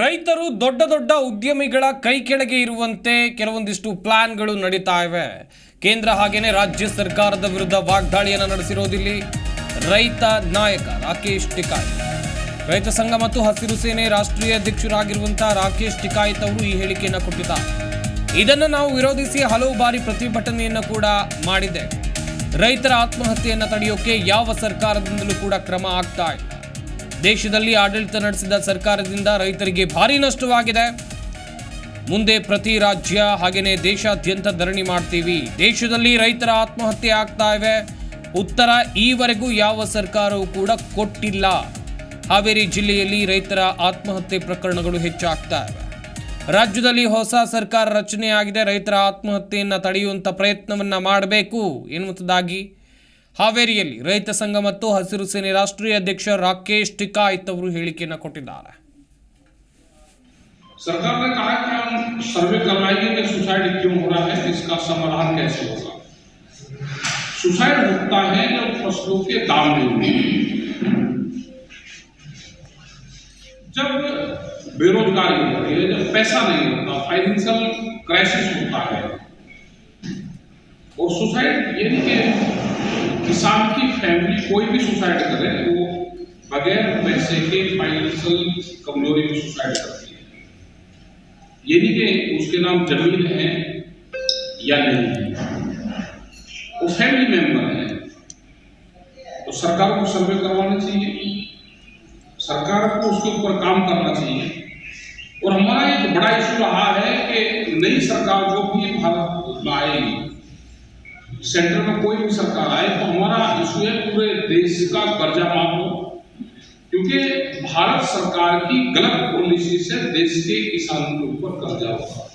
ರೈತರು ದೊಡ್ಡ ದೊಡ್ಡ ಉದ್ಯಮಿಗಳ ಕೈ ಕೆಳಗೆ ಇರುವಂತೆ ಕೆಲವೊಂದಿಷ್ಟು ಪ್ಲಾನ್ಗಳು ನಡೀತಾ ಇವೆ ಕೇಂದ್ರ ಹಾಗೇನೆ ರಾಜ್ಯ ಸರ್ಕಾರದ ವಿರುದ್ಧ ವಾಗ್ದಾಳಿಯನ್ನು ನಡೆಸಿರೋದಿಲ್ಲಿ ರೈತ ನಾಯಕ ರಾಕೇಶ್ ಟಿಕಾಯ್. ರೈತ ಸಂಘ ಮತ್ತು ಹಸಿರು ಸೇನೆ ರಾಷ್ಟ್ರೀಯ ಅಧ್ಯಕ್ಷರಾಗಿರುವಂತಹ ರಾಕೇಶ್ ಟಿಕಾಯತ್ ಅವರು ಈ ಹೇಳಿಕೆಯನ್ನು ಕೊಟ್ಟಿದ್ದಾರೆ. ಇದನ್ನು ನಾವು ವಿರೋಧಿಸಿ ಹಲವು ಬಾರಿ ಪ್ರತಿಭಟನೆಯನ್ನು ಕೂಡ ಮಾಡಿದೆ ರೈತರ ಆತ್ಮಹತ್ಯೆಯನ್ನು ತಡೆಯೋಕೆ ಯಾವ ಸರ್ಕಾರದಿಂದಲೂ ಕೂಡ ಕ್ರಮ ಆಗ್ತಾ ಇಲ್ಲ. ದೇಶದಲ್ಲಿ ಆಡಳಿತ ನಡೆಸಿದ ಸರ್ಕಾರದಿಂದ ರೈತರಿಗೆ ಭಾರಿ ನಷ್ಟವಾಗಿದೆ. ಮುಂದೆ ಪ್ರತಿ ರಾಜ್ಯ ಹಾಗೆಯೇ ದೇಶಾದ್ಯಂತ ಧರಣಿ ಮಾಡ್ತೀವಿ. ದೇಶದಲ್ಲಿ ರೈತರ ಆತ್ಮಹತ್ಯೆ ಆಗ್ತಾ ಇವೆ. ಉತ್ತರ ಈವರೆಗೂ ಯಾವ ಸರ್ಕಾರವೂ ಕೂಡ ಕೊಟ್ಟಿಲ್ಲ. ಹಾವೇರಿ ಜಿಲ್ಲೆಯಲ್ಲಿ ರೈತರ ಆತ್ಮಹತ್ಯೆ ಪ್ರಕರಣಗಳು ಹೆಚ್ಚಾಗ್ತಾ ಇವೆ. ರಾಜ್ಯದಲ್ಲಿ ಹೊಸ ಸರ್ಕಾರ ರಚನೆಯಾಗಿದೆ. ರೈತರ ಆತ್ಮಹತ್ಯೆಯನ್ನು ತಡೆಯುವಂಥ ಪ್ರಯತ್ನವನ್ನು ಮಾಡಬೇಕು ಎನ್ನುವಂಥದ್ದಾಗಿ ಹಾವೇರಿಯಲ್ಲಿ ರೈತ ಸಂಘ ಮತ್ತು ಹಸಿರು ಸೇನೆ ರಾಷ್ಟ್ರೀಯ ಅಧ್ಯಕ್ಷ ರಾಕೇಶ್ ಟಿಕಾಯತ್ ಅವರು ಹೇಳಿಕೆಯನ್ನು ಕೊಟ್ಟಿದ್ದಾರೆ सरकार ने कहा कि हम सर्वे करवाएंगे कि सुसाइड क्यों हो रहा है इसका समाधान कैसे होगा सुसाइड होता है जब फसलों के दाम नहीं होते जब बेरोजगारी होती है जब पैसा नहीं होता फाइनेंशियल क्राइसिस होता है और सुसाइड ये नहीं कि किसान की फैमिली कोई भी सुसाइड करे, वो बगैर पैसे के फाइनेंशियल कमज़ोरी में सुसाइड करती है। ये नहीं कि उसके नाम ज़मीन है या नहीं है। वो फैमिली मेंबर है। तो सरकार को सर्वे करवाना चाहिए। सरकार को उसके ऊपर काम करना चाहिए। और हमारा एक बड़ा इशू रहा है कि नई सरकार जो भी भारत में आएगी सेंटर में कोई भी सरकार आए तो हमारा इशू है पूरे देश का कर्जा माफ हो क्योंकि भारत सरकार की गलत पॉलिसी से देश के किसानों के ऊपर कर्जा होगा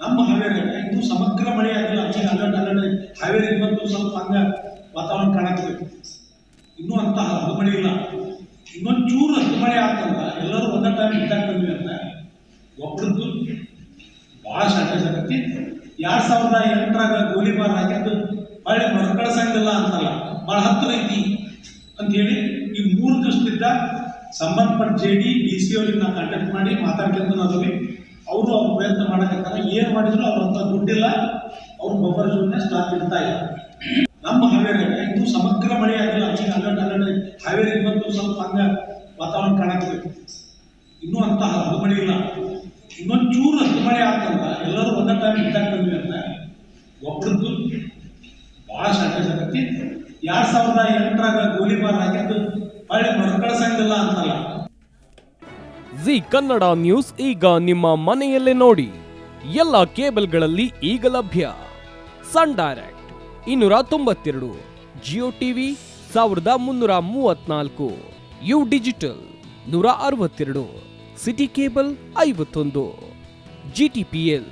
ನಮ್ಮ ಹಾವೇರಿ ಇದು ಸಮಗ್ರ ಮಳೆ ಆಗಿಲ್ಲ ಈಗ ಅಲ್ಲಲ್ಲಿ ಅಲ್ಲಲ್ಲಿ ಹಾವೇರಿ ಬಂದು ಸ್ವಲ್ಪ ಹಂಗ ವಾತಾವರಣ ಕಾಣಬೇಕು ಇನ್ನೂ ಅಂತ ಹದ್ದು ಮಳೆ ಇಲ್ಲ ಇನ್ನೊಂದು ಚೂರು ಹದ್ದು ಮಳೆ ಆಗ್ತಂದ ಎಲ್ಲರೂ ಒಂದೇ ಟೈಮ್ ಇದ್ದಾಗ ಬಂದ್ವಿ ಅಂತ ಒಬ್ರದ್ದು ಭಾಳ ಶಾರ್ಟೇಜ್ ಆಗತ್ತೆ ಎರಡ್ ಸಾವಿರದ ಎಂಟರಾಗ ಗೋಲಿಬಾರ್ ಹಾಕಿದ್ದು ಹೊಳ್ಳಿ ಮರುಕಳಿಸಂಗಿಲ್ಲ ಅಂತಲ್ಲ. ಭಾಳ ಹತ್ತು ಐತಿ ಹೇಳಿ ಈ ಮೂರು ದಿವಸದಿಂದ ಸಂಬಂಧಪಟ್ಟ ಜೆ ಡಿ ಡಿ ಸಿ ಅವ್ರಿಗೆ ನಾನು ಕಾಂಟ್ಯಾಕ್ಟ್ ಮಾಡಿ ಮಾತಾಡ್ಕೊಂಡು ಅದರಲ್ಲಿ ಅವರು ಅವ್ರ ಪ್ರಯತ್ನ ಮಾಡಕತ್ತಾರ. ಏನು ಮಾಡಿದ್ರು ಅವ್ರ ಅಂತ ದುಡ್ಡಿಲ್ಲ. ಅವ್ರ ಗೊಬ್ಬರ ಜೊತೆ ಸ್ಟಾಕ್ ಇಡ್ತಾ ಇಲ್ಲ. ನಮ್ಮ ಹಾವೇರಿ ಇದು ಸಮಗ್ರ ಮಳೆ ಆಗಿಲ್ಲ. ಅಲ್ಲಿ ಅಲ್ಲಡ್ ಅಲ್ಲಲ್ಲಿ ಹಾವೇರಿ ಬಂದು ಸ್ವಲ್ಪ ಹಂಗೆ ವಾತಾವರಣ ಕಾಣಕ್ಕೆ ಇನ್ನೂ ಅಂತ ಹದ್ದು ಮಳೆ ಇಲ್ಲ. ಇನ್ನೊಂದು ಚೂರು ಹದ್ದು ಮಳೆ ಆಗ್ತಂದ ಎಲ್ಲರೂ ಒಂದೇ ಟೈಮ್ ಇದ್ದಾಗ ಬಂದ್ವಿ ಅಂತ ಒಬ್ಬರದ್ದು ಭಾಳ ಆಗತ್ತೆ ಎರಡ್ ಸಾವಿರದ ಎಂಟರಾಗ ಗೋಲಿಬಾರ್ ಆಗಿದ್ದು ಹೊಳ್ಳಿ ಮರುಕಳಿಸಂಗಿಲ್ಲ ಅಂತಲ್ಲ. ಜಿ ಕನ್ನಡ ನ್ಯೂಸ್ ಈಗ ನಿಮ್ಮ ಮನೆಯಲ್ಲೇ ನೋಡಿ. ಎಲ್ಲ ಕೇಬಲ್ಗಳಲ್ಲಿ ಈಗ ಲಭ್ಯ. ಸನ್ ಡೈರೆಕ್ಟ್ ಇನ್ನೂರ ತೊಂಬತ್ತೆರಡು, ಜಿಯೋ ಟಿವಿ ಸಾವಿರದ ಮುನ್ನೂರ ಮೂವತ್ನಾಲ್ಕು, ಯು ಡಿಜಿಟಲ್ ನೂರ ಅರವತ್ತೆರಡು, ಸಿಟಿ ಕೇಬಲ್ ಐವತ್ತೊಂದು, ಜಿ ಟಿ ಪಿ ಎಲ್